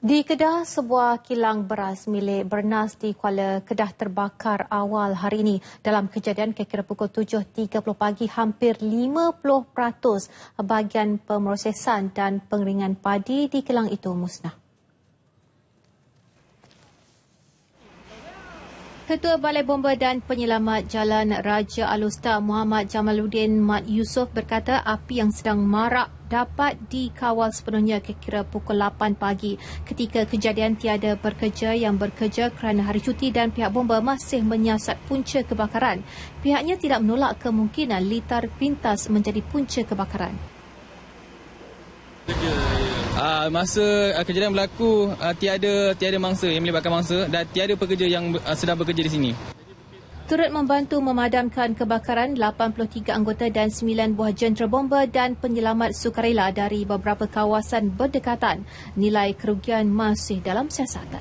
Di Kedah, sebuah kilang beras milik Bernas di Kuala Kedah terbakar awal hari ini. Dalam kejadian kira-kira pukul 7.30 pagi, hampir 50% bahagian pemrosesan dan pengeringan padi di kilang itu musnah. Ketua Balai Bomba dan Penyelamat Jalan Raja Alusta Muhammad Jamaluddin Mat Yusof berkata api yang sedang marak dapat dikawal sepenuhnya kira pukul 8 pagi. Ketika kejadian tiada pekerja yang bekerja kerana hari cuti dan pihak bomba masih menyiasat punca kebakaran. Pihaknya tidak menolak kemungkinan litar pintas menjadi punca kebakaran. Uh, masa uh, kejadian berlaku uh, tiada tiada mangsa yang melibatkan mangsa dan tiada pekerja yang uh, sedang bekerja di sini. Turut membantu memadamkan kebakaran 83 anggota dan 9 buah jentera bomba dan penyelamat sukarela dari beberapa kawasan berdekatan. Nilai kerugian masih dalam siasatan.